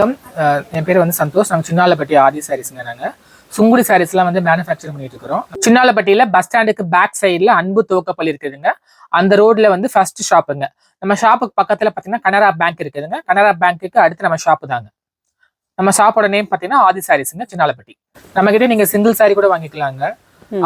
வணக்கம். என் பேர் வந்து சந்தோஷ். நாங்கள் சின்னாலப்பட்டி ஆதி சாரீஸ்ங்க நாங்கள் சுங்குடி சாரீஸ்லாம் வந்து மேனுஃபேக்சர் பண்ணிட்டு இருக்கிறோம். சின்னாலப்பட்டியில் பஸ் ஸ்டாண்டுக்கு பேக் சைடில் அன்பு துவக்கப்பள்ளி இருக்குதுங்க. அந்த ரோட்ல வந்து ஃபர்ஸ்ட் ஷாப்புங்க நம்ம ஷாப்புக்கு பக்கத்தில் பார்த்தீங்கன்னா கனரா பேங்க் இருக்குதுங்க. கனரா பேங்க்குக்கு அடுத்து நம்ம ஷாப்பு தாங்க. நம்ம ஷாப்போட நேம் பார்த்தீங்கன்னா ஆதி சாரீஸுங்க சின்னாலப்பட்டி. நம்ம கிட்ட நீங்க சிங்கிள் சாரி கூட வாங்கிக்கலாங்க.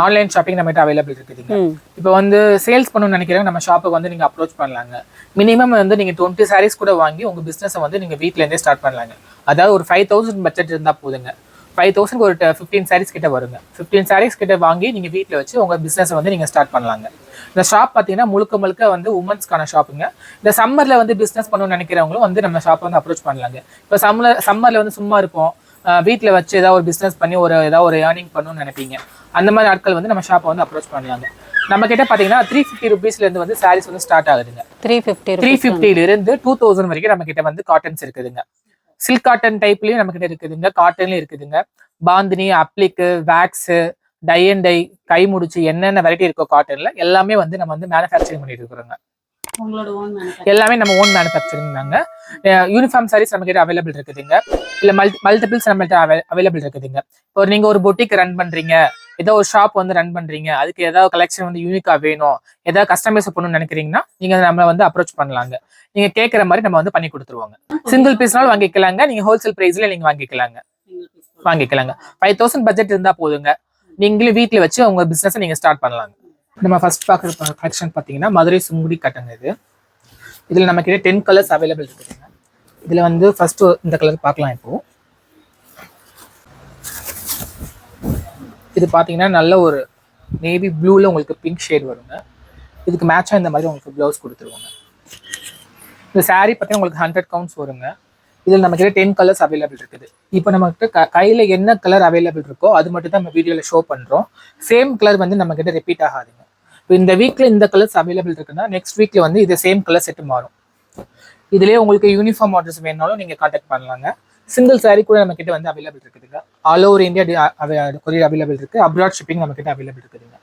ஆன்லைன் ஷாப்பிங் நம்ம கிட்ட அவைலபிள் இருக்குதுங்க இப்போ வந்து சேல்ஸ் பண்ணணும்னு நினைக்கிறவங்க நம்ம ஷாப்புக்கு வந்து நீங்க அப்ரோச் பண்ணலாங்க. மினிமம் வந்து நீங்க டுவெண்ட்டி சாரீஸ் கூட வாங்கி உங்க பிசினஸை வந்து நீங்க வீட்ல இருந்தே ஸ்டார்ட் பண்ணலாங்க. அதாவது ஒரு ஃபைவ் தௌசண்ட் பட்ஜெட் இருந்தா போதுங்க. ஃபைவ் தௌசண்ட் ஒரு ஃபிஃப்டீன் சாரீஸ் கிட்ட வருங்க. ஃபிஃப்டீன் சாரீஸ் கிட்ட வாங்கி நீங்க வீட்ல வச்சு உங்க பிசினஸை வந்து நீங்க ஸ்டார்ட் பண்ணலாங்க. இந்த ஷாப் பார்த்தீங்கன்னா முழுக்க முழுக்க வந்து உமன்ஸ்க்கான ஷாப்புங்க இந்த சம்மர்ல வந்து பிசினஸ் பண்ணணும்னு நினைக்கிறவங்களும் வந்து நம்ம ஷாப்பை வந்து அப்ரோச் பண்ணலாங்க. இப்போ சம்மர் சம்மர்ல வந்து சும்மா இருப்போம். வீட்டில் வச்சு ஏதாவது ஒரு பிஸ்னஸ் பண்ணி ஒரு ஏதாவது ஒரு ஏர்னிங் பண்ணணும்னு நினைப்பீங்க. அந்த மாதிரி ஆட்கள் வந்து நம்ம ஷாப்பை வந்து அப்ரோச் பண்ணலாங்க நம்ம கிட்ட பார்த்தீங்கன்னா த்ரீ ஃபிஃப்டி ருபீஸ்லேருந்து வந்து சாரீஸ் வந்து ஸ்டார்ட் ஆகுதுங்க. த்ரீ ஃபிஃப்டி த்ரீ ஃபிஃப்டிலிருந்து டூ தௌசண்ட் வரைக்கும் நம்ம கிட்ட வந்து காட்டன்ஸ் இருக்குதுங்க. சில்க் காட்டன் டைப்லயும் நம்ம கிட்ட இருக்குதுங்க. காட்டன்லயும் இருக்குதுங்க. Bandhini applique wax tie and dye கை முடிச்சு என்னென்ன வெரைட்டி இருக்கோ காட்டன்ல எல்லாமே வந்து நம்ம வந்து மேனுஃபேக்சரிங் பண்ணிட்டு இருக்கிறோங்க. எல்லாமே நம்ம ஓன் மேனுஃபேக்சரிங் தாங்க. யூனிஃபார்ம் சாரீஸ் நம்ம கிட்ட அவைலபிள் இருக்குதுங்க. இல்ல மல்டி மல்டிபிள்ஸ் நம்மள்ட்ட அவைலபிள் இருக்குதுங்க. இப்போ நீங்க ஒரு பொட்டிக் ரன் பண்றீங்க. ஏதோ ஒரு ஷாப் வந்து ரன் பண்றீங்க. அதுக்கு ஏதாவது கலெக்ஷன் வந்து யூனிக்கா வேணும். ஏதாவது கஸ்டமைஸ் பண்ணணும்னு நினைக்கிறீங்கன்னா நீங்க நம்ம வந்து அப்ரோச் பண்ணலாங்க. நீங்க கேட்குற மாதிரி நம்ம வந்து பண்ணி கொடுத்துருவாங்க. சிங்கிள் பீஸ்னாலும் வாங்கிக்கலாங்க. நீங்க ஹோல்சேல் பிரைஸ்ல நீங்க வாங்கிக்கலாங்க. வாங்கிக்கலாங்க. ஃபைவ் தௌசண்ட் பட்ஜெட் இருந்தா போதுங்க. நீங்களும் வீட்ல வச்சு உங்க பிசினஸ் நீங்க ஸ்டார்ட் பண்ணலாங்க. நம்ம ஃபர்ஸ்ட் பார்க்குற கலெக்ஷன் பார்த்தீங்கன்னா மதுரை சுங்குடி கட்டங்க இது. இதுல நம்ம கிட்ட டென் கலர்ஸ் அவைலபிள் இருக்குதுங்க. இதுல வந்து ஃபர்ஸ்ட் இந்த கலர் பார்க்கலாம் இப்போ. இது பார்த்தீங்கன்னா நல்ல ஒரு நேவி ப்ளூவில் உங்களுக்கு பிங்க் ஷேட் வருங்க. இதுக்கு மேட்சாக இந்த மாதிரி உங்களுக்கு ப்ளவுஸ் கொடுத்துருவாங்க. இந்த சாரீ பார்த்தீங்கன்னா உங்களுக்கு ஹண்ட்ரட் கவுண்ட்ஸ் வருங்க. இதில் நம்ம கிட்ட டென் கலர்ஸ் அவைலபிள் இருக்குது. இப்போ நம்மகிட்ட க கையில் என்ன கலர் அவைலபிள் இருக்கோ அது மட்டும் தான் நம்ம வீடியோவில் ஷோ பண்ணுறோம் சேம் கலர் வந்து நம்ம கிட்ட ரிப்பீட் ஆகாதுங்க. இப்போ இந்த வீக்கில் இந்த கலர்ஸ் அவைலபிள் இருக்குன்னா நெக்ஸ்ட் வீக்கில் வந்து இது சேம் கலர் செட்டு மாறும். இதுலேயே உங்களுக்கு யூனிஃபார்ம் ஆர்டர்ஸ் வேணாலும் நீங்கள் காண்டாக்ட் பண்ணலாங்க. சிங்கிள் saree கூட நம்ம கிட்ட வந்து அவைலபிள் இருக்குதுங்க. All over India courier available இருக்கு. அப்ராட் ஷிப்பிங் நம்ம கிட்ட அவைலபிள் இருக்குதுங்க.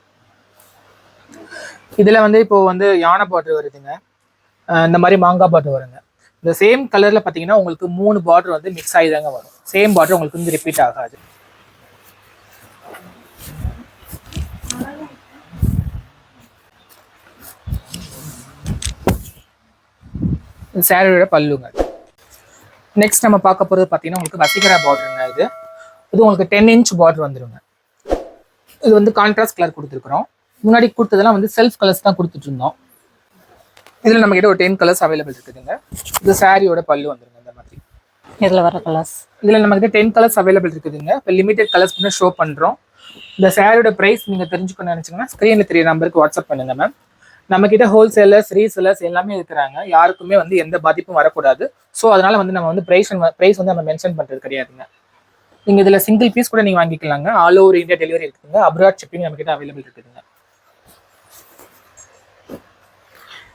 இதுல வந்து இப்போ வந்து யானை பார்டர் வருதுங்க. இந்த மாதிரி மாங்காய் பார்டர் வருங்க. இந்த சேம் கலர்ல பாத்தீங்கன்னா உங்களுக்கு மூணு பார்டர் வந்து மிக்ஸ் ஆகி தாங்க வரும். சேம் பார்டர் உங்களுக்கு வந்து ரிப்பீட் ஆகாது. இந்த சாரியோட பல்லுங்க. நெக்ஸ்ட் நம்ம பார்க்க போறது பாத்தீங்கன்னா உங்களுக்கு வசீகரா பார்டருங்க இது. இது உங்களுக்கு டென் இன்ச் பார்டர் வந்துருங்க. இது வந்து கான்ட்ராஸ்ட் கலர் கொடுத்துருக்குறோம். முன்னாடி கொடுத்ததெல்லாம் வந்து செல்ஃப் கலர்ஸ் தான் கொடுத்துட்டு இருந்தோம் இதில் நம்ம கிட்ட ஒரு டென் கலர்ஸ் அவைலபிள் இருக்குதுங்க. இது சாரியோட பல்லு வந்துருங்க இந்த மாதிரி. இதில் வர கலர்ஸ் இதில் நம்ம கிட்ட டென் கலர்ஸ் அவைலபிள் இருக்குதுங்க. இப்போ லிமிடெட் கலர்ஸ் மட்டும் ஷோ பண்ணுறோம் இந்த சாரியோட ப்ரைஸ் நீங்கள் தெரிஞ்சுக்கணும்னு நினச்சிங்கன்னா ஸ்க்ரீனில் தெரிய நம்பருக்கு வாட்ஸ்அப் பண்ணுங்க மேம் நம்ம கிட்ட ஹோல்சேலர்ஸ் ரீசேலர்ஸ் எல்லாமே இருக்கிறாங்க. யாருக்குமே வந்து எந்த பாதிப்பும் வரக்கூடாது. ஸோ அதனால வந்து நம்ம வந்து ப்ரைஸ் ப்ரைஸ் வந்து நம்ம மென்ஷன் பண்ணுறது கிடையாதுங்க. நீங்கள் இதில் சிங்கிள் பீஸ் கூட நீங்கள் வாங்கிக்கலாங்க. ஆல் ஓவர் இந்தியா டெலிவரி இருக்குதுங்க. அப்ராட் ஷிப்பிங் நம்ம கிட்ட அவைலபிள் இருக்குதுங்க.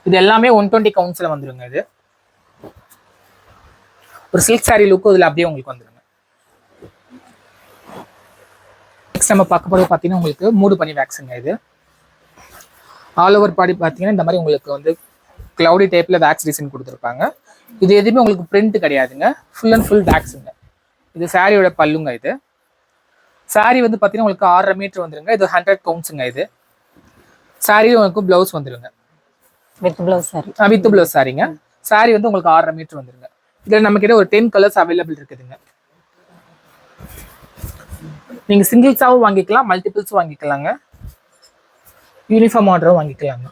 இது எல்லாமே ஒன் டுவெண்ட்டி கவுண்ட்ஸில் வந்துருங்க இது. ஒரு சில்க் சாரீ லுக்கும் இதில் அப்படியே உங்களுக்கு வந்துருங்க. நெக்ஸ்ட் நம்ம பார்க்க போகிறது பார்த்தீங்கன்னா உங்களுக்கு மூடு பண்ணி வேக்ஸுங்க இது. ஆல் ஓவர் பாடி பார்த்தீங்கன்னா இந்த மாதிரி உங்களுக்கு வந்து க்ளவுடி டைப்பில் வேக்ஸ் டிசைன் கொடுத்துருப்பாங்க. இது எதுவுமே உங்களுக்கு பிரிண்ட் கிடையாதுங்க. ஃபுல் அண்ட் ஃபுல் வேக்ஸுங்க இது சாரியோட பல்லுங்க இது. Saree வந்து பார்த்தீங்கன்னா உங்களுக்கு ஆறரை மீட்டர் வந்துருங்க. இது ஹண்ட்ரட் கவுண்ட்ஸுங்க இது. Saree உங்களுக்கு ப்ளவுஸ் வந்துருங்க. With blouse sari with blouse சாரிங்க saree வந்து உங்களுக்கு ஆறரை மீட்டர் வந்துருங்க. இதில் நம்ம கிட்ட ஒரு டென் கலர்ஸ் அவைலபிள் இருக்குதுங்க. நீங்க சிங்கிள்ஸாவும் வாங்கிக்கலாம் மல்டிபிள்ஸும் வாங்கிக்கலாங்க. யூனிஃபார்ம் ஆர்டரும் வாங்கிக்கலாங்க.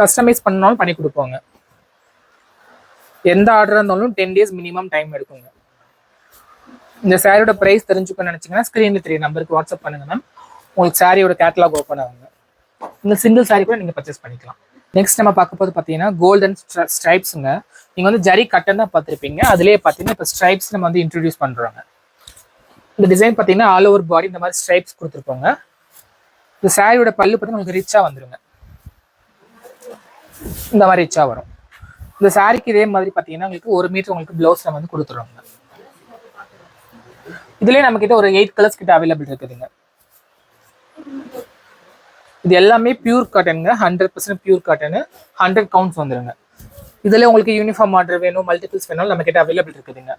கஸ்டமைஸ் பண்ணாலும் பண்ணி கொடுப்போங்க. எந்த ஆர்டராக இருந்தாலும் டென் டேஸ் மினிமம் டைம் எடுக்குங்க. இந்த சாரியோட ப்ரைஸ் தெரிஞ்சுக்கணும்னு நினச்சிங்கன்னா ஸ்க்ரீனில் தெரிய நம்பருக்கு வாட்ஸ்அப் பண்ணுங்க மேம் உங்களுக்கு சாரியோட கேட்டலாக் ஓப்பன் ஆகுங்க. இந்த சிங்கிள் சாரி கூட நீங்கள் பர்ச்சேஸ் பண்ணிக்கலாம். நெக்ஸ்ட் நம்ம பார்க்க போது பார்த்தீங்கன்னா கோல்டன் ஸ்ட்ரைப்ஸுங்க நீங்கள் வந்து ஜரி கட்டன் தான் பார்த்துருப்பீங்க. அதுலேயே பார்த்தீங்கன்னா இப்போ ஸ்ட்ரைப்ஸ் நம்ம வந்து இன்ட்ரடியூஸ் பண்ணுறாங்க இந்த டிசைன் பார்த்தீங்கன்னா ஆல் ஓவர் பாடி இந்த மாதிரி ஸ்ட்ரைப்ஸ் கொடுத்துருப்போங்க. இந்த சாரியோட பல்லு பார்த்தீங்கன்னா உங்களுக்கு ரிச்சாக வந்துடுங்க இந்த மாதிரி ரிச்சாக வரும். இந்த சாரிக்கு இதே மாதிரி பார்த்தீங்கன்னா உங்களுக்கு ஒரு மீட்டர் உங்களுக்கு ப்ளவுஸ் நம்ம வந்து கொடுத்துருவாங்க இதுலேயே நம்ம கிட்ட ஒரு எயிட் கலர்ஸ் கிட்ட அவைலபிள் இருக்குதுங்க. இது எல்லாமே pure காட்டனுங்க hundred percent pure cotton hundred counts வந்துருங்க. இதுல உங்களுக்கு யூனிஃபார்ம் ஆர்டர் வேணும் மல்டிபிள்ஸ் வேணும் நம்ம கிட்ட அவைலபிள் இருக்குதுங்க.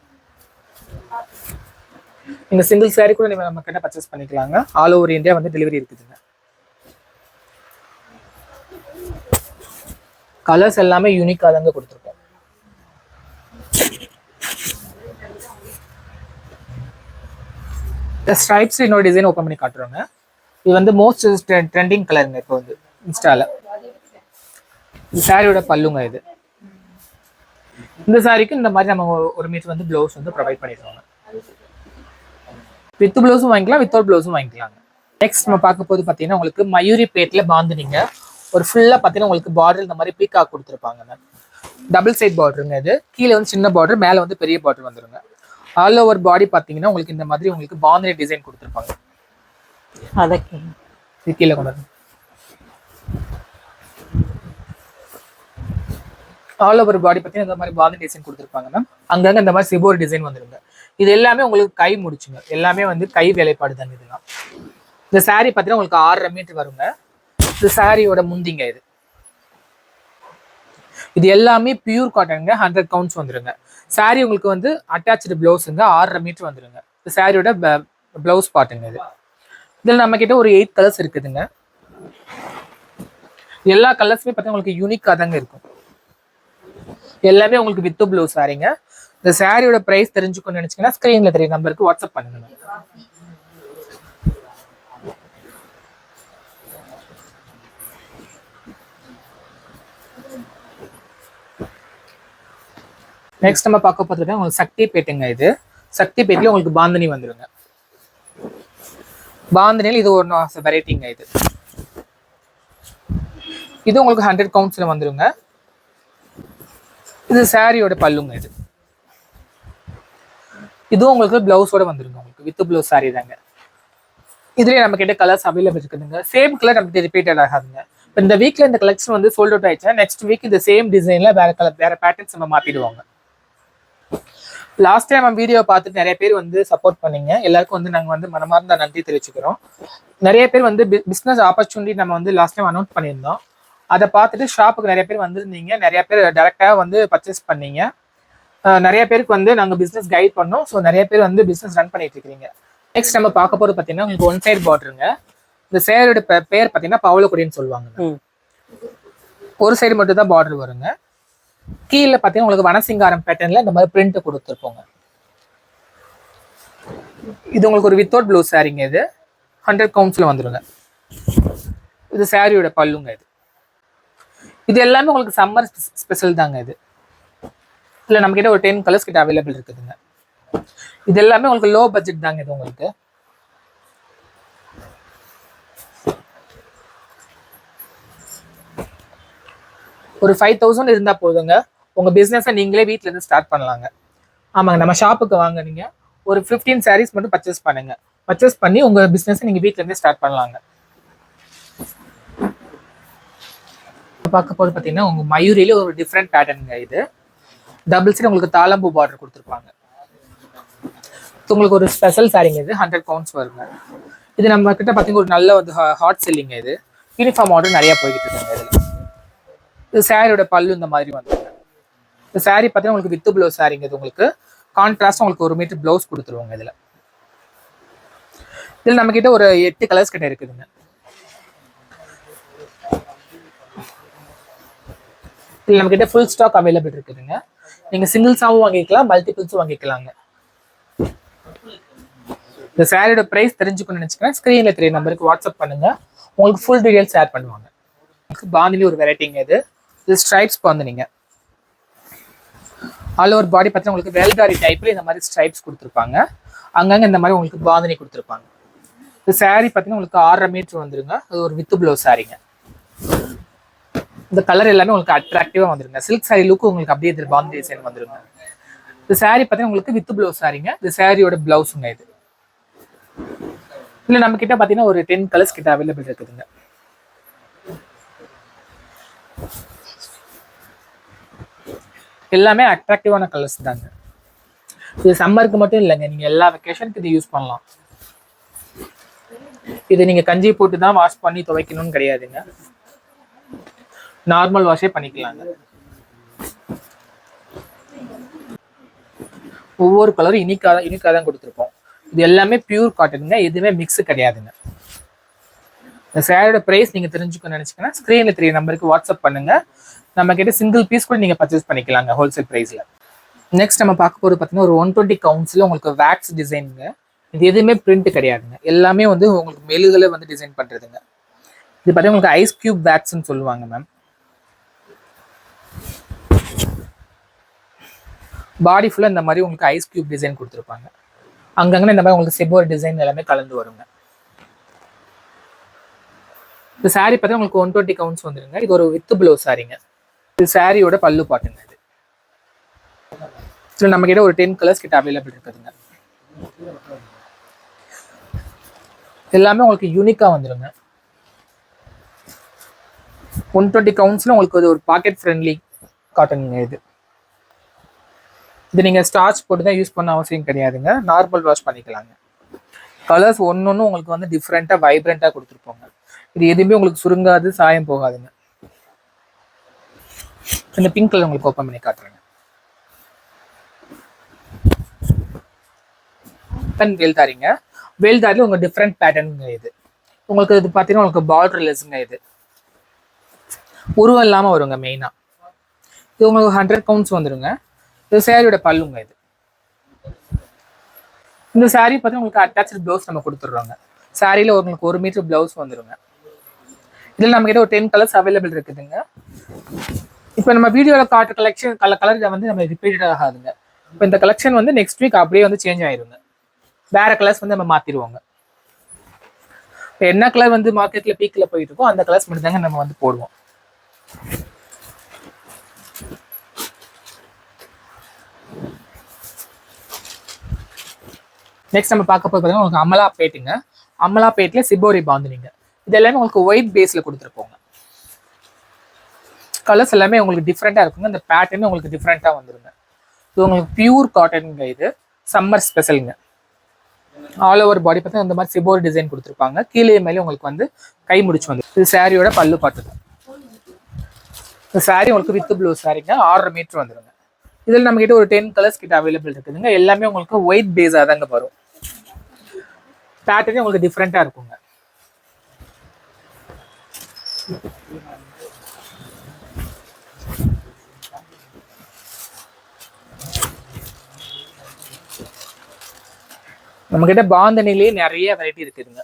நீங்க சிங்கிள் saree கூட நீங்க நம்ம கிட்ட பர்ச்சேஸ் பண்ணிக்கலாங்க. ஆல் ஓவர் இந்தியா வந்து டெலிவரி இருக்குதுங்க. கலர்ஸ் எல்லாமே யூனிக்காக தாங்க கொடுத்துருக்கோம். இந்த ஸ்ட்ரைப்ஸ் இன்னொரு டிசைன் ஓப்பன் பண்ணி காட்டுறோங்க. இது வந்து மோஸ்ட் ட்ரெண்டிங் கலருங்க இப்போ வந்து இன்ஸ்டால. இந்த சாரியோட பல்லுங்க இது. இந்த சாரிக்கு இந்த மாதிரி நம்ம ஒரு- மீட்டர் வந்து ப்ளவுஸ் வந்து ப்ரொவைட் பண்ணிடுவாங்க வித் ப்ளவுஸும் வாங்கிக்கலாம் வித்தவுட் ப்ளவுஸும் வாங்கிக்கலாங்க. நெக்ஸ்ட் நம்ம பார்க்க போது பார்த்தீங்கன்னா உங்களுக்கு மயூரி பேட்டில் பாந்துனீங்க. ஒரு ஃபுல்லாக பார்த்தீங்கன்னா உங்களுக்கு பார்டர் இந்த மாதிரி பீக்காக கொடுத்துருப்பாங்க டபுள் சைட் பார்டருங்க இது. கீழே வந்து சின்ன பார்டர் மேலே வந்து பெரிய பார்டர் வந்துருங்க. ஆல் ஓவர் பாடி பார்த்தீங்கன்னா உங்களுக்கு இந்த மாதிரி உங்களுக்கு பாந்தனி டிசைன் கொடுத்துருப்பாங்க. அதற்கு கீழே கொண்டாடு ஆல் ஓவர் பாடி பார்த்தீங்கன்னா இந்த மாதிரி பாந்தனி டிசைன் கொடுத்துருப்பாங்க மேம் அங்கங்கே இந்த மாதிரி சிபோர் டிசைன் வந்துருங்க. இது எல்லாமே உங்களுக்கு கை முடிச்சுங்க. எல்லாமே வந்து கை வேலைப்பாடு தாங்க இதெல்லாம். இந்த சாரீ பார்த்தீங்கன்னா உங்களுக்கு ஆறரை மீட்டர் வருங்க. இது சாரியோட முந்திங்க இது. இது எல்லாமே பியூர் காட்டனுங்க ஹண்ட்ரட் கவுண்ட்ஸ் வந்துருங்க. சாரி உங்களுக்கு வந்து அட்டாச்சு பிளவுஸுங்க ஆறரை மீட்டர் வந்துருங்க. இது சாரியோட பிளவுஸ் பாட்டுங்க இது. இதில் நம்ம கிட்ட ஒரு எயிட் கலர்ஸ் இருக்குதுங்க. எல்லா கலர்ஸுமே பார்த்தா உங்களுக்கு யூனிக்காக தாங்க இருக்கும். எல்லாமே உங்களுக்கு வித்து ப்ளவுஸ் சாரீங்க. இந்த சாரியோட ப்ரைஸ் தெரிஞ்சுக்கணும்னு நினைச்சீங்கன்னா ஸ்க்ரீனில் தெரிய நம்பருக்கு வாட்ஸ்அப் பண்ணுங்க. நெக்ஸ்ட் நம்ம பார்க்க போகிறது உங்களுக்கு சக்தி பேட்டுங்க இது. சக்தி பேட்டில் உங்களுக்கு பாந்தனி வந்துடுங்க பாந்தனியில் இது ஒரு வெரைட்டிங்க இது. இது உங்களுக்கு ஹண்ட்ரட் கவுண்ட்ஸில் வந்துடுங்க இது சாரியோட பல்லுங்க இது. இதுவும் உங்களுக்கு பிளவுஸோட வந்துருங்க உங்களுக்கு. வித் பிளவுஸ் சாரி தாங்க. இதுலேயே நம்ம கிட்ட கலர்ஸ் அவைலபிள் இருக்குதுங்க. சேம் கலர் நமக்கு ரிப்பீட்டட் ஆகாதுங்க. இப்போ இந்த வீக்ல இந்த கலெக்ஷன் வந்து சோல்ட் அவுட் ஆயிடுச்சுன்னா நெக்ஸ்ட் வீக் இந்த சேம் டிசைனில் வேற கலர் வேற பேட்டர்ன்ஸ் நம்ம மாற்றிடுவாங்க லாஸ்ட் டைம் நம்ம வீடியோ பார்த்துட்டு நிறைய பேர் வந்து சப்போர்ட் பண்ணீங்க. எல்லாருக்கும் வந்து நாங்கள் வந்து மனமார்ந்த நன்றி தெரிவிச்சுக்கிறோம். நிறைய பேர் வந்து பிஸ்னஸ் ஆப்பர்ச்சுனிட்டி நம்ம வந்து லாஸ்ட் டைம் அனௌன்ஸ் பண்ணியிருந்தோம். அதை பார்த்துட்டு ஷாப்புக்கு நிறைய பேர் வந்திருந்தீங்க. நிறைய பேர் டேரெக்டாக வந்து பர்ச்சேஸ் பண்ணீங்க. நிறைய பேருக்கு வந்து நாங்கள் பிஸ்னஸ் கைட் பண்ணோம். ஸோ நிறைய பேர் வந்து பிஸ்னஸ் ரன் பண்ணிட்டு இருக்கீங்க நெக்ஸ்ட் நம்ம பார்க்க போகிறது பார்த்தீங்கன்னா உங்களுக்கு ஒன் சைடு பார்டருங்க இந்த சேரோட பேர் பார்த்தீங்கன்னா பவளக்குடின்னு சொல்லுவாங்க. ஒரு சைடு மட்டும் தான் பார்டர் வருங்க. கீழே பார்த்தீங்கன்னா உங்களுக்கு வனசிங்காரம் பேட்டர்ல இந்த மாதிரி பிரிண்ட் கொடுத்துருப்போங்க இது உங்களுக்கு ஒரு வித்தவுட் ப்ளூ சாரிங்க இது. ஹண்ட்ரட் கவுண்ட்ஸில் வந்துருங்க. இது சாரியோட பல்லுங்க இது. இது எல்லாமே உங்களுக்கு சம்மர் ஸ்பெஷல் தாங்க இது. இல்லை நம்ம கிட்ட ஒரு டென் கலர்ஸ் கிட்ட அவைலபிள் இருக்குதுங்க. இது எல்லாமே உங்களுக்கு லோ பட்ஜெட் தாங்க இது உங்களுக்கு. ஒரு ஃபைவ் தௌசண்ட் இருந்தால் போதுங்க. உங்கள் பிஸ்னஸை நீங்களே வீட்டிலேருந்து ஸ்டார்ட் பண்ணலாங்க. ஆமாங்க நம்ம ஷாப்புக்கு வாங்குனீங்க ஒரு ஃபிஃப்டீன் சாரீஸ் மட்டும் பர்ச்சேஸ் பண்ணுங்க. பர்ச்சேஸ் பண்ணி உங்கள் பிஸ்னஸை நீங்கள் வீட்டிலேருந்து ஸ்டார்ட் பண்ணலாங்க. பார்க்க போது பார்த்தீங்கன்னா உங்கள் மயூரியில ஒரு டிஃப்ரெண்ட் பேட்டர்னுங்க இது. டபுள் சைடு உங்களுக்கு தாளம்பூ பார்டர் கொடுத்துருப்பாங்க. உங்களுக்கு ஒரு ஸ்பெஷல் சாரிங்க இது ஹண்ட்ரட் பவுண்ட்ஸ் வருங்க. இது நம்ம கிட்ட பார்த்தீங்கன்னா ஒரு நல்ல வந்து ஹாட் செல்லிங்க இது. யூனிஃபார்ம் ஆர்டர் நிறைய போய்கிட்டு இருக்காங்க இதில். இது சாரியோட பல்லு இந்த மாதிரி வந்துருங்க இந்த சாரி பார்த்தீங்கன்னா உங்களுக்கு வித்து ப்ளவுஸ் சாரிங்க இது உங்களுக்கு. கான்ட்ராஸ்ட் உங்களுக்கு ஒரு மீட்டர் ப்ளவுஸ் கொடுத்துருவாங்க இதில். இதில் நம்ம கிட்ட ஒரு எட்டு கலர்ஸ் கிட்ட இருக்குதுங்க. இதில் நம்ம கிட்ட ஃபுல் ஸ்டாக் அவைலபிள் இருக்குதுங்க நீங்கள் சிங்கிள்ஸாகவும் வாங்கிக்கலாம் மல்டிபிள்ஸும் வாங்கிக்கலாங்க. இந்த சாரியோட ப்ரைஸ் தெரிஞ்சுக்கணும்னு நினச்சிக்கிறேன். ஸ்க்ரீனில் தெரிய நம்பருக்கு வாட்ஸ்அப் பண்ணுங்கள் உங்களுக்கு ஃபுல் டீட்டெயில்ஸ் ஷேர் பண்ணுவாங்க. பாந்திலி ஒரு வெரைட்டிங்க இது. இது ஸ்ட்ரைப்ஸ் நீங்கள் ஆல் ஓவர் பாடி பார்த்தீங்கன்னா உங்களுக்கு வெல்காரி டைப்ல இந்த மாதிரி ஸ்ட்ரைப்ஸ் கொடுத்துருப்பாங்க. அங்கங்கே இந்த மாதிரி உங்களுக்கு பாந்தினி கொடுத்துருப்பாங்க. இந்த saree பார்த்தீங்கன்னா உங்களுக்கு ஆறரை மீட்டர் வந்துருங்க. அது ஒரு வித்து ப்ளவுஸ் சாரிங்க இந்த கலர் எல்லாமே உங்களுக்கு அட்ராக்டிவாக வந்துருங்க. சில்க் saree லுக்கு உங்களுக்கு அப்படியே இது பாந்தி டிசைன் வந்துருங்க. இந்த saree பார்த்தீங்கன்னா உங்களுக்கு வித்து ப்ளவுஸ் சாரிங்க இந்த சாரியோட ப்ளவுஸுங்க இது. இல்லை நம்ம கிட்ட பார்த்தீங்கன்னா ஒரு டென் கலர்ஸ் கிட்ட அவைலபிள் இருக்குதுங்க. எல்லாமே அட்ராக்டிவான கலர்ஸ் தாங்க. இது சம்மருக்கு மட்டும் இல்லைங்க. நீங்கள் எல்லா வெக்கேஷனுக்கு இது யூஸ் பண்ணலாம். இது நீங்கள் கஞ்சி போட்டு தான் வாஷ் பண்ணி துவைக்கணும்னு கிடையாதுங்க. நார்மல் வாஷே பண்ணிக்கலாங்க. ஒவ்வொரு கலரும் இனிக்காக தான் இனிக்காக தான் கொடுத்துருப்போம் இது எல்லாமே பியூர் காட்டனுங்க எதுவுமே மிக்ஸ் கிடையாதுங்க. இந்த சேரீட ப்ரைஸ் நீங்கள் தெரிஞ்சுக்கணும்னு நினச்சிங்கன்னா ஸ்க்ரீனில் தெரிய நம்பருக்கு வாட்ஸ்அப் பண்ணுங்கள் நம்ம கிட்ட சிங்கிள் பீஸ் கூட நீங்கள் பர்ச்சேஸ் பண்ணிக்கலாங்க ஹோல்சேல் ப்ரைஸில் நெக்ஸ்ட் நம்ம பார்க்க போகிறது பார்த்தீங்கன்னா ஒரு ஒன் டுவெண்ட்டி கவுன்ஸ்ல உங்களுக்கு வேக்ஸ் டிசைனுங்க இது எதுவுமே பிரிண்ட் கிடையாதுங்க. எல்லாமே வந்து உங்களுக்கு மெழுகலை வந்து டிசைன் பண்ணுறதுங்க இது பார்த்தீங்கன்னா உங்களுக்கு ஐஸ் கியூப் வேக்ஸ்ன்னு சொல்லுவாங்க மேம் பாடி ஃபுல்லாக இந்த மாதிரி உங்களுக்கு ஐஸ் கியூப் டிசைன் கொடுத்துருப்பாங்க. அங்கங்கே இந்த மாதிரி உங்களுக்கு செபோர் டிசைன் எல்லாமே கலந்து வருங்க. இந்த சாரி பார்த்தீங்கன்னா உங்களுக்கு ஒன் டுவெண்ட்டி கவுண்ட்ஸ் வந்துருங்க. இது ஒரு வித் ப்ளவுஸ் சாரீங்க இது சாரியோட பல்லு பாட்டுங்க இது. ஸோ நம்ம கிட்ட ஒரு டென் கலர்ஸ் கிட்ட அவைலபிள் இருக்குதுங்க. எல்லாமே உங்களுக்கு யூனிக்காக வந்துடுங்க ஒன் டுவெண்ட்டி கவுண்ட்ஸில் உங்களுக்கு அது ஒரு பாக்கெட் ஃப்ரெண்ட்லி காட்டனுங்க இது. இது நீங்கள் ஸ்டார்ச் போட்டு தான் யூஸ் பண்ண அவசியம் கிடையாதுங்க. நார்மல் வாஷ் பண்ணிக்கலாங்க. கலர்ஸ் ஒன்று ஒன்று உங்களுக்கு வந்து டிஃப்ரெண்ட்டாக வைப்ரண்ட்டாக கொடுத்துருப்போங்க இது எதுவுமே உங்களுக்கு சுருங்காது சாயம் போகாதுங்க. இந்த பிங்க் கலர் உங்களுக்கு ஓப்பன் பண்ணி காட்டுறேங்க. பென் வேல்தாரிங்க வேல்தாரியில் உங்கள் டிஃப்ரெண்ட் பேட்டர்னுங்க இது. உங்களுக்கு இது பார்த்தீங்கன்னா உங்களுக்கு பார்டர் இது. உருவம் இல்லாமல் வருங்க மெயினாக இது உங்களுக்கு ஹண்ட்ரட் கவுண்ட்ஸ் வந்துடுங்க இது சேரீயோட பல்லுங்க இது. இந்த saree பார்த்தீங்கன்னா உங்களுக்கு அட்டாச்சு ப்ளவுஸ் நம்ம கொடுத்துட்றோங்க. சாரியில் உங்களுக்கு ஒரு மீட்டர் ப்ளவுஸ் வந்துருங்க. இதில் நம்ம கிட்ட ஒரு டென் கலர்ஸ் அவைலபிள் இருக்குதுங்க. இப்போ நம்ம வீடியோவில் காட்டுற கலெக்ஷன் கல கலர் வந்து நம்ம ரிப்பீட்டட் ஆகாதுங்க. இப்போ இந்த கலெக்ஷன் வந்து நெக்ஸ்ட் வீக் அப்படியே வந்து சேஞ்ச் ஆயிருங்க. வேற கலர்ஸ் வந்து நம்ம மாற்றிடுவோங்க இப்போ என்ன கலர் வந்து மார்க்கெட்ல பீக்கில் போயிட்டு இருக்கோ அந்த கலர்ஸ் மட்டும் தாங்க நம்ம வந்து போடுவோம். நெக்ஸ்ட் நம்ம பார்க்க போது பார்த்தீங்கன்னா உங்களுக்கு அமலா பேட்டுங்க. அமலா பேட்டில் சிபோரி பாந்தினிங்க. இது எல்லாமே உங்களுக்கு ஒயிட் பேஸில் கொடுத்துருப்போங்க கலர்ஸ் எல்லாமே உங்களுக்கு டிஃப்ரெண்ட்டாக இருக்குங்க. இந்த பேட்டர்ன் உங்களுக்கு டிஃப்ரெண்ட்டாக வந்துருங்க. இது உங்களுக்கு பியூர் காட்டனுங்க இது. சம்மர் ஸ்பெஷலுங்க ஆல் ஓவர் பாடி பார்த்தா இந்த மாதிரி சிபோர் டிசைன் கொடுத்துருப்பாங்க. கீழே மேலே உங்களுக்கு வந்து கை முடிச்சு வந்து இது சாரியோட பல்லு பாட்டு இந்த சாரி உங்களுக்கு வித் ப்ளூ சாரிங்க ஆறரை மீட்ரு வந்துருங்க. இதில் நம்ம கிட்ட ஒரு டென் கலர்ஸ் கிட்ட அவைலபிள் இருக்குதுங்க. எல்லாமே உங்களுக்கு ஒயிட் பேஸாக தாங்க வரும். பேட்டர்னே உங்களுக்கு டிஃப்ரெண்ட்டாக இருக்குங்க. நம்மக்கிட்ட கிட்ட பாந்தனிலேயே நிறைய வெரைட்டி இருக்குதுங்க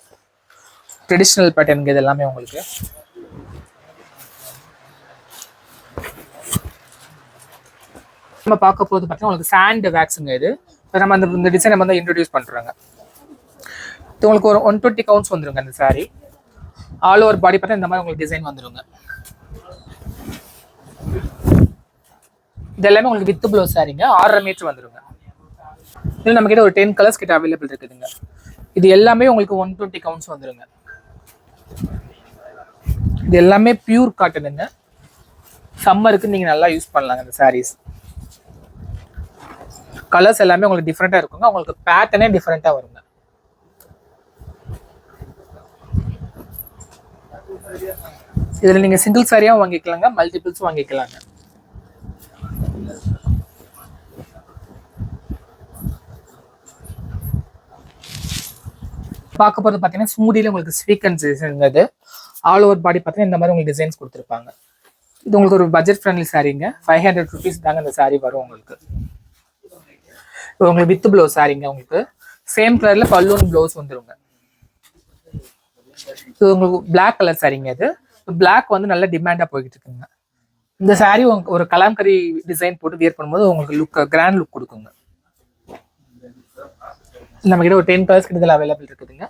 ட்ரெடிஷ்னல் பேட்டர்னுங்க இது எல்லாமே உங்களுக்கு. நம்ம பார்க்க போது பார்த்தீங்கன்னா உங்களுக்கு சாண்ட் வேக்ஸுங்க இது. நம்ம அந்த இந்த டிசைன் நம்ம வந்து இன்ட்ரடியூஸ் பண்ணுறாங்க இது உங்களுக்கு ஒரு ஒன் டுவெண்ட்டி கவுண்ட்ஸ் வந்துருங்க அந்த saree. ஆல் ஓவர் பாடி பார்த்தா இந்த மாதிரி உங்களுக்கு டிசைன் வந்துருங்க. இது எல்லாமே உங்களுக்கு வித் ப்ளவுஸ் சாரிங்க ஆறரை மீட்ரு வந்துருங்க. இதில் நம்ம கிட்ட ஒரு டென் கலர்ஸ் கிட்ட அவைலபிள் இருக்குதுங்க. இது எல்லாமே உங்களுக்கு ஒன் டுவெண்ட்டி கவுண்ட்ஸ் வந்துருங்க. இது எல்லாமே பியூர் காட்டனுங்க சம்மருக்கு நீங்கள் நல்லா யூஸ் பண்ணலாங்க இந்த சாரீஸ் கலர்ஸ் எல்லாமே உங்களுக்கு டிஃப்ரெண்ட்டாக இருக்குங்க. உங்களுக்கு பேட்டர்னே டிஃப்ரெண்ட்டாக வருங்க. இதில் நீங்கள் சிங்கிள் சாரியாக வாங்கிக்கலாங்க மல்டிபிள்ஸும் வாங்கிக்கலாங்க. பார்க்க போகிறது பார்த்தீங்கன்னா ஸ்மூதியில் உங்களுக்கு ஸ்வீக்கன்ஸ் இருந்தது. ஆல் ஓவர் பாடி பார்த்தீங்கன்னா இந்த மாதிரி உங்களுக்கு டிசைன்ஸ் கொடுத்துருப்பாங்க. இது உங்களுக்கு ஒரு பட்ஜெட் ஃப்ரெண்ட்லி சாரீங்க ஃபைவ் ஹண்ட்ரட் ருபீஸ் தாங்க இந்த சாரீ வரும் உங்களுக்கு. இப்போ உங்களுக்கு வித் ப்ளவுஸ் சாரீங்க உங்களுக்கு. சேம் கலரில் பல்லூன் ப்ளவுஸ் வந்துருங்க. இது உங்களுக்கு பிளாக் கலர் சாரீங்க இது. பிளாக் வந்து நல்ல டிமாண்டாக போய்கிட்டு இருக்குங்க. இந்த சாரீ ஒரு கலாம்கரி டிசைன் போட்டு வியர் பண்ணும்போது உங்களுக்கு லுக் கிராண்ட் லுக் கொடுக்குங்க. நம்ம கிட்ட ஒரு டென் கலர்ஸ் கிட்ட இதில் அவைலபிள் இருக்குதுங்க.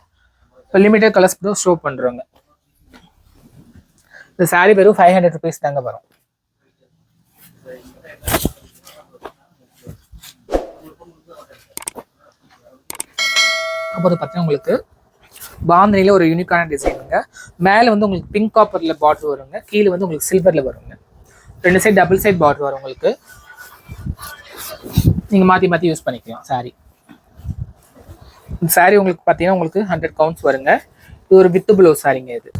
இப்போ லிமிட்டட் கலர்ஸ் கூட ஷோ பண்ணுறோங்க இந்த saree வெறும் ஃபைவ் ஹண்ட்ரட் ருபீஸ் தாங்க வரும். அப்புறம் பார்த்தீங்கன்னா உங்களுக்கு பாந்தனியில் ஒரு யூனிக்கான டிசைனுங்க மேலே வந்து உங்களுக்கு பிங்க் காப்பரில் பார்டர் வருங்க. கீழே வந்து உங்களுக்கு சில்வரில் வருங்க. ரெண்டு சைடு டபுள் சைட் பார்டர் வரும் உங்களுக்கு. நீங்கள் மாற்றி மாற்றி யூஸ் பண்ணிக்கலாம் சாரி இந்த saree உங்களுக்கு பார்த்தீங்கன்னா உங்களுக்கு ஹண்ட்ரட் கவுண்ட்ஸ் வருங்க. இது ஒரு வித்து ப்ளவுஸ் சாரிங்க இது.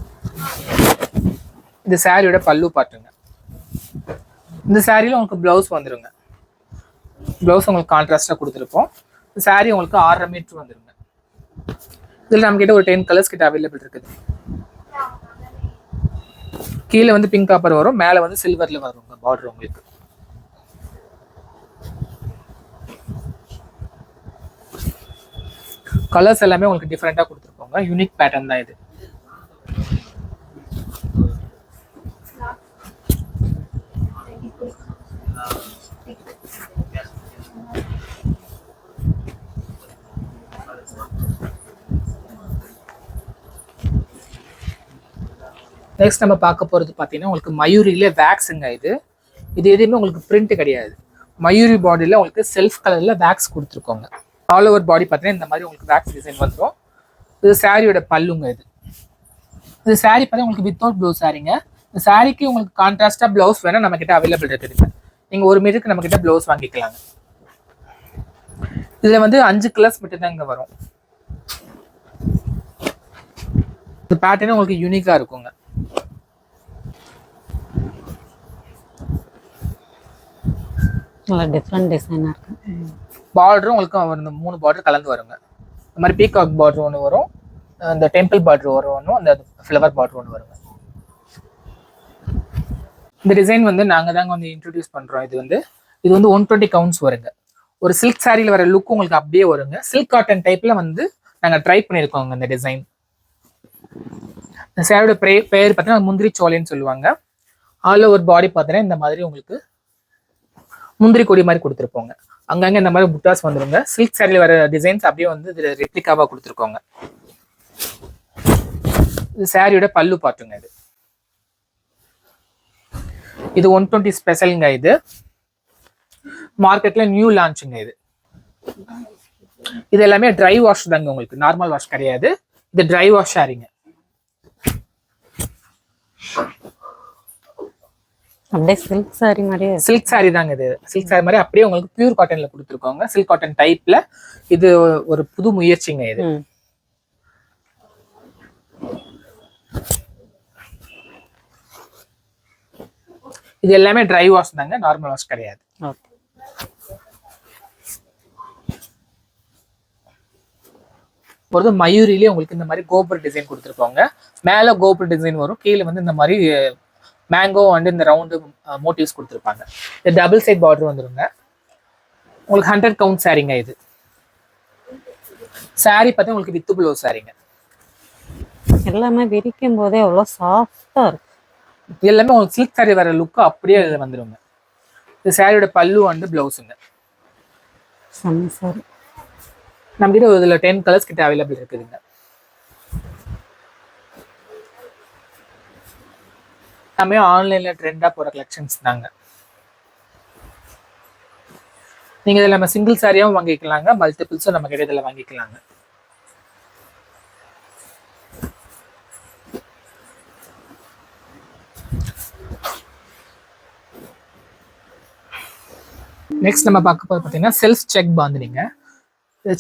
இந்த சாரியோட பல்லு பாட்டுங்க இந்த சாரியில் உங்களுக்கு ப்ளவுஸ் வந்துருங்க. ப்ளவுஸ் உங்களுக்கு கான்ட்ராஸ்டாக கொடுத்துருப்போம். இந்த saree உங்களுக்கு ஆறரை மீட்ரு வந்துருங்க. இதில் நம்மக்கிட்ட ஒரு டென் கலர்ஸ் கிட்ட அவைலபிள் இருக்குது. கீழே வந்து பிங்க் காப்பர் வரும் மேலே வந்து சில்வரில் வருங்க பார்டர் உங்களுக்கு. கலர்ஸ் எல்லாமே உங்களுக்கு டிஃப்ரெண்ட்டாக கொடுத்துருப்பாங்க யூனிக் பேட்டர்ன் தான் இது. நெக்ஸ்ட் நம்ம பார்க்க போகிறது பார்த்தீங்கன்னா உங்களுக்கு மயூரியிலே வேக்ஸுங்க இது. இது எதுவுமே உங்களுக்கு பிரிண்ட் கிடையாது. மயூரி பாடியில் உங்களுக்கு செல்ஃப் கலரில் வேக்ஸ் கொடுத்துருக்கோங்க. ஆல் ஓவர் பாடி பார்த்தீங்கன்னா இந்த மாதிரி உங்களுக்கு வேக்ஸ் டிசைன் வந்துடும் இது சாரியோட பல்லுங்க இது. இது சாரி பார்த்தீங்கன்னா உங்களுக்கு வித்தவுட் ப்ளவுஸ் சாரிங்க இந்த சாரிக்கு உங்களுக்கு கான்ட்ராஸ்டாக ப்ளவுஸ் வேணால் நம்ம அவைலபிள் இருக்குதுங்க நீங்கள் ஒரு மீட்டருக்கு நம்மக்கிட்ட ப்ளவுஸ் வாங்கிக்கலாங்க. இதில் வந்து அஞ்சு கலர்ஸ் மட்டும் தான் இங்கே வரும். இந்த பேட்டர்ன் உங்களுக்கு யூனிக்காக இருக்குங்க. நல்லா டிஃப்ரெண்ட் டிசைனாக இருக்குது பார்டரும் உங்களுக்கு இந்த மூணு பார்டர் கலந்து வருங்க. இந்த மாதிரி பீகாக் பார்டர் ஒன்று வரும். இந்த டெம்பிள் பார்டர் வரும் ஒன்றும் அந்த ஃப்ளவர் பார்டர் ஒன்று வருங்க. இந்த டிசைன் வந்து நாங்கள் தாங்க வந்து இன்ட்ரடியூஸ் பண்ணுறோம் இது வந்து இது வந்து ஒன் டுவெண்ட்டி கவுண்ட்ஸ் வருங்க. ஒரு சில்க் சாரியில் வர லுக் உங்களுக்கு அப்படியே வருங்க. சில்க் காட்டன் டைப்பில் வந்து நாங்கள் ட்ரை பண்ணியிருக்கோங்க இந்த டிசைன் இந்த சேரோட பே பேர் பார்த்தீங்கன்னா முந்திரி சோலைன்னு சொல்லுவாங்க. ஆல் ஓவர் பாடி பார்த்தீங்கன்னா இந்த மாதிரி உங்களுக்கு முந்திரி கொடி மாதிரி கொடுத்துருப்போங்க. அங்கங்க இந்த மாதிரி புட்டாஸ் வந்துருங்க. சில்க் சாரியில் வர டிசைன்ஸ் அப்படியே வந்து இதில் ரெப்ளிகாவாக கொடுத்துருக்கோங்க. இது சாரியோட பல்லு பாட்டுங்க இது. இது ஒன் டுவெண்ட்டி ஸ்பெஷலுங்க இது. மார்க்கெட்ல நியூ லான்ச்சுங்க இது. இது எல்லாமே ட்ரை வாஷ் தாங்க உங்களுக்கு. நார்மல் வாஷ் கிடையாது. இது ட்ரை வாஷ் சாரிங்க அப்படியே சில்க் மாதிரியே இருக்கு. சில்க் saree தாங்க இது. சில்க் saree மாதிரி அப்படியே உங்களுக்கு பியூர் காட்டன்ல கொடுத்துருக்கோங்க. சில்க் காட்டன் டைப்ல இது ஒரு புது முயற்சிங்க இது. இது எல்லாமே ட்ரை வாஷ் தாங்க நார்மல் வாஷ் கிடையாது. ஒரு மயூரிலேயே உங்களுக்கு இந்த மாதிரி கோபுர டிசைன் கொடுத்துருப்பாங்க மேலே கோபுர டிசைன் வரும் கீழே வந்து இந்த மாதிரி மேங்கோ அண்ட் இந்த ரவுண்டு மோட்டிவ்ஸ் கொடுத்துருப்பாங்க. இது டபுள் சைட் பார்டர் வந்துருங்க. உங்களுக்கு ஹண்ட்ரட் கவுண்ட் சாரீங்க இது. Saree பார்த்தா உங்களுக்கு வித்து ப்ளவுஸ் சாரீங்க எல்லாமே விரிக்கும் போதே அவ்வளோ சாஃப்டாக இருக்கு. இது எல்லாமே உங்களுக்கு சில்க் saree வர லுக்கு அப்படியே வந்துருங்க. இது சாரியோட பல்லு அண்டு ப்ளவுஸுங்க சாரி நம்மகிட்ட இதில் டென் கலர்ஸ் கிட்ட அவைலபிள் இருக்குதுங்க. எல்லாமே ஆன்லைனில் ட்ரெண்டாக போகிற கலெக்ஷன்ஸ் தாங்க. நீங்கள் இதில் நம்ம சிங்கிள் சாரியாகவும் வாங்கிக்கலாங்க மல்டிபிள்ஸும் நம்ம கிட்ட இதில் வாங்கிக்கலாங்க. நெக்ஸ்ட் நம்ம பார்க்க போது பார்த்தீங்கன்னா செல்ஃப் செக் பாந்துறீங்க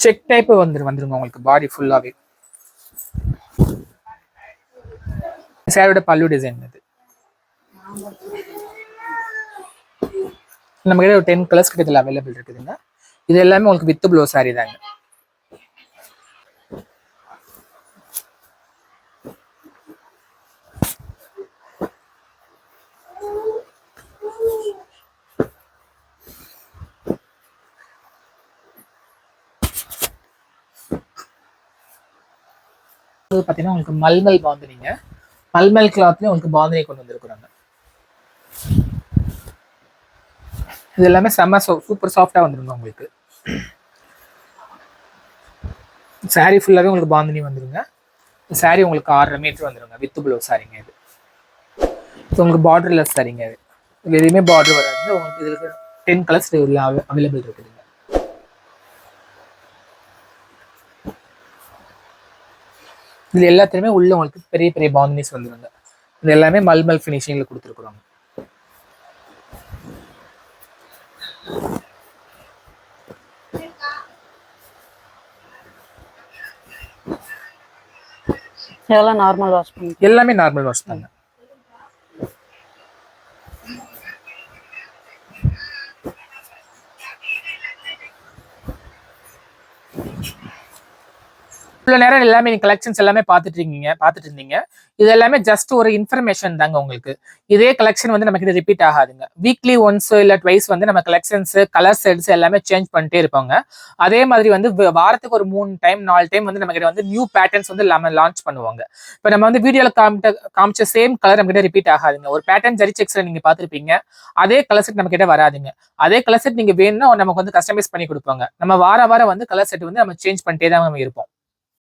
செக் டைப் வந்துரு வந்துருங்க உங்களுக்கு பாடி ஃபுல்லாகவே சேரோட பல்லு டிசைன் இது நம்ம கிட்ட ஒரு டென் கலர்ஸ் கிட்ட இதில் அவைலபிள் இருக்குதுங்க. இது எல்லாமே உங்களுக்கு வித் ப்ளோ சாரி தாங்க. இது பார்த்தீங்கன்னா உங்களுக்கு மல்மல் பாந்தினிங்க மல்மல் கிளாத்லேயும் உங்களுக்கு பாந்தினி கொண்டு வந்திருக்கிறாங்க. இது எல்லாமே செம்ம சூப்பர் சாஃப்டாக வந்துருங்க உங்களுக்கு. Saree ஃபுல்லாகவே உங்களுக்கு பாந்தினி வந்துருங்க. saree உங்களுக்கு ஆறரை மீட்டர் வந்துருங்க வித்து ப்ளவுஸ் சாரிங்க இது. ஸோ உங்களுக்கு பார்டர்லெஸ் சாரிங்க இது. இது எதுவுமே பார்டர் வராது. உங்களுக்கு இதுக்கு டென் கலர்ஸ் இதில் அவைலபிள் இருக்குதுங்க. இது எல்லாத்துலேயுமே உள்ள உங்களுக்கு பெரிய பெரிய பாந்தினிஸ் வந்துருங்க. இது எல்லாமே மல்மல் ஃபினிஷிங்கில் கொடுத்துருக்குறோங்க இதெல்லாம் நார்மல் வாஷ் பண்ணி எல்லாமே நார்மல் வாஷ் பண்ணுங்க. சில நேரம் எல்லாமே கலெக்ஷன்ஸ் எல்லாமே பார்த்துட்டு இருக்கீங்க பார்த்துட்டு இருந்தீங்க. இது எல்லாமே ஜஸ்ட் ஒரு இன்ஃபர்மேஷன் தாங்க உங்களுக்கு. இதே கலெக்ஷன் வந்து நமக்கு ரிப்பீட் ஆகாதுங்க. வீக்லி ஒன்ஸ் இல்ல ட்வைஸ் வந்து நம்ம கலெக்ஷன்ஸ் கலர் செட்ஸ் எல்லாமே சேஞ்ச் பண்ணிட்டே இருப்பாங்க. அதே மாதிரி வந்து வ- வாரத்துக்கு ஒரு மூணு டைம் நாலு டைம் வந்து நமக்கு வந்து நியூ பேட்டர்ன்ஸ் வந்து நம்ம லான்ச் பண்ணுவாங்க. இப்போ நம்ம வந்து வீடியோல காமிட்ட காமிச்ச சேம் கலர் நம்ம கிட்ட ரிப்பீட் ஆகாதுங்க. ஒரு பேட்டர்ன் ஜரி செக்ஸ்ல நீங்க பார்த்திருப்பீங்க. அதே கலர் செட் நம்ம கிட்ட வராதுங்க. அதே கலர் செட் நீங்க வேணும்னா நமக்கு வந்து கஸ்டமைஸ் பண்ணி கொடுப்பாங்க. நம்ம வார வாரம் வந்து கலர் செட் வந்து நம்ம சேஞ்ச் பண்ணிட்டே தான் நம்ம இருப்போம்.